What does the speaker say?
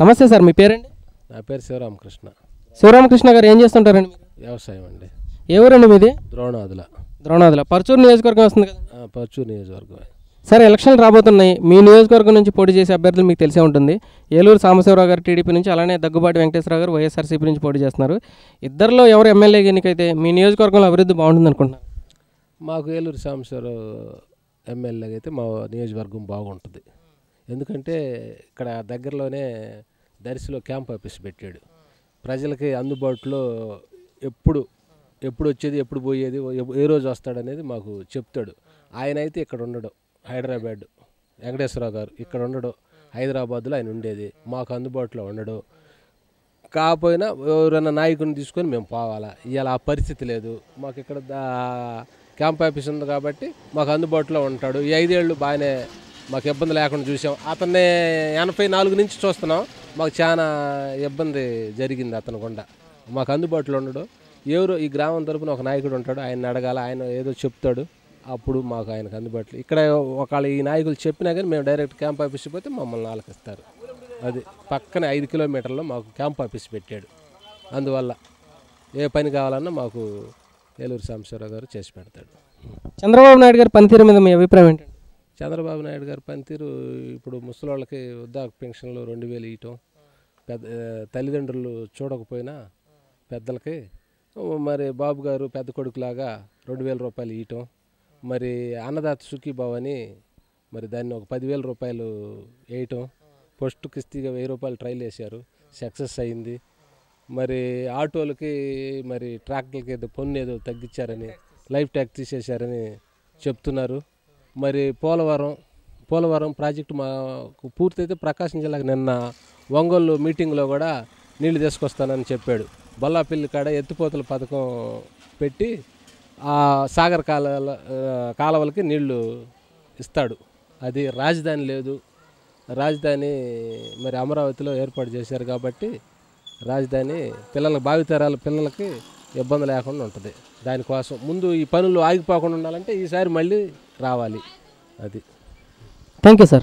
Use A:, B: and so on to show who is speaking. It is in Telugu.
A: నమస్తే సార్ మీ పేరండి?
B: నా పేరు శివరామకృష్ణ.
A: శివరామకృష్ణ గారు ఏం చేస్తుంటారండి మీరు?
B: వ్యవసాయం అండి.
A: ఏ ఊరండి మీది?
B: ద్రోణాదుల.
A: ద్రోణాదుల. పరచూరు నియోజకవర్గం వస్తుంది కదా?
B: పర్చూరు నియోజకవర్గం
A: సార్ ఎలక్షన్లు రాబోతున్నాయి. మీ నియోజకవర్గం నుంచి పోటీ చేసే అభ్యర్థులు మీకు తెలిసే ఉంటుంది. ఏలూరు సాంబశివరావు గారు టీడీపీ నుంచి అలానే దగ్గుబాటి వెంకటేశ్వరరావు గారు వైఎస్ఆర్సీపీ నుంచి పోటీ చేస్తున్నారు. ఇద్దరిలో ఎవరు ఎమ్మెల్యే ఎన్నికైతే మీ నియోజకవర్గంలో అభివృద్ధి బాగుంటుంది అనుకుంటున్నారు?
B: మాకు ఏలూరు సాంబశ్వరరావు ఎమ్మెల్యేగా అయితే మా నియోజకవర్గం బాగుంటుంది. ఎందుకంటే ఇక్కడ దగ్గరలోనే దర్శిలో క్యాంప్ ఆఫీస్ పెట్టాడు. ప్రజలకి అందుబాటులో ఎప్పుడు ఎప్పుడు వచ్చేది ఎప్పుడు పోయేది ఏ రోజు వస్తాడనేది మాకు చెప్తాడు. ఆయన అయితే ఇక్కడ ఉండడు హైదరాబాద్. వెంకటేశ్వరరావు గారు ఇక్కడ ఉండడు హైదరాబాద్లో ఆయన ఉండేది మాకు అందుబాటులో ఉండడు. కాకపోయినా ఎవరైనా నాయకుని తీసుకొని మేము పోవాలా? ఇవాళ ఆ పరిస్థితి లేదు. మాకు ఇక్కడ దా- క్యాంప్ ఆఫీస్ ఉంది కాబట్టి మాకు అందుబాటులో ఉంటాడు. ఈ ఐదేళ్ళు బాగానే మాకు ఇబ్బంది లేకుండా చూసాం. అతన్ని ఎనభై నాలుగు నుంచి చూస్తున్నాం. మాకు చాలా ఇబ్బంది జరిగింది అతను గుండా. మాకు అందుబాటులో ఉండడు. ఎవరు ఈ గ్రామం తరపున ఒక నాయకుడు ఉంటాడు. ఆయన అడగాల ఆయన ఏదో చెప్తాడు. అప్పుడు మాకు ఆయనకు అందుబాటులో ఇక్కడ ఒకవేళ ఈ నాయకులు చెప్పినా కానీ మేము డైరెక్ట్ క్యాంప్ ఆఫీస్కి పోతే మమ్మల్ని ఆలకిస్తారు. అది పక్కన ఐదు కిలోమీటర్లో మాకు క్యాంప్ ఆఫీస్ పెట్టాడు. అందువల్ల ఏ పని కావాలన్నా మాకు ఏలూరు సాంబశివరావు గారు చేసి పెడతాడు.
A: చంద్రబాబు నాయుడు గారి పనితీరు మీద మీ అభిప్రాయం ఏంటంటే
B: చంద్రబాబు నాయుడు గారి పనితీరు ఇప్పుడు ముసలోళ్ళకి వద్దా పెన్షన్లు రెండు వేలు ఇవ్వటం పెద్ద తల్లిదండ్రులు చూడకపోయినా పెద్దలకి మరి బాబు గారు పెద్ద కొడుకులాగా రెండు వేల రూపాయలు ఇవ్వటం మరి అన్నదాత సుఖీభావ్ అని మరి దాన్ని ఒక పదివేల రూపాయలు వేయటం ఫస్ట్ కిస్తీగా వెయ్యి రూపాయలు ట్రైల్ వేశారు సక్సెస్ అయింది. మరి ఆటోలకి మరి ట్రాక్టర్లకి ఏదో పన్ను ఏదో తగ్గించారని లైఫ్ ట్యాక్స్ తీసేశారని చెప్తున్నారు. మరి పోలవరం పోలవరం ప్రాజెక్టు మాకు పూర్తయితే ప్రకాశం జిల్లాకు నిన్న ఒంగోలు మీటింగ్లో కూడా నీళ్ళు తీసుకొస్తానని చెప్పాడు. బొల్లాపల్లి కాడ ఎత్తిపోతల పథకం పెట్టి ఆ సాగర్ కాల కాలువలకి నీళ్ళు ఇస్తాడు. అది రాజధాని లేదు. రాజధాని మరి అమరావతిలో ఏర్పాటు చేశారు కాబట్టి రాజధాని పిల్లల భావితరాల పిల్లలకి ఇబ్బంది లేకుండా ఉంటుంది. దానికోసం ముందు ఈ పనులు ఆగిపోకుండా ఉండాలంటే ఈసారి మళ్ళీ రావాలి. అది.
A: Thank you sir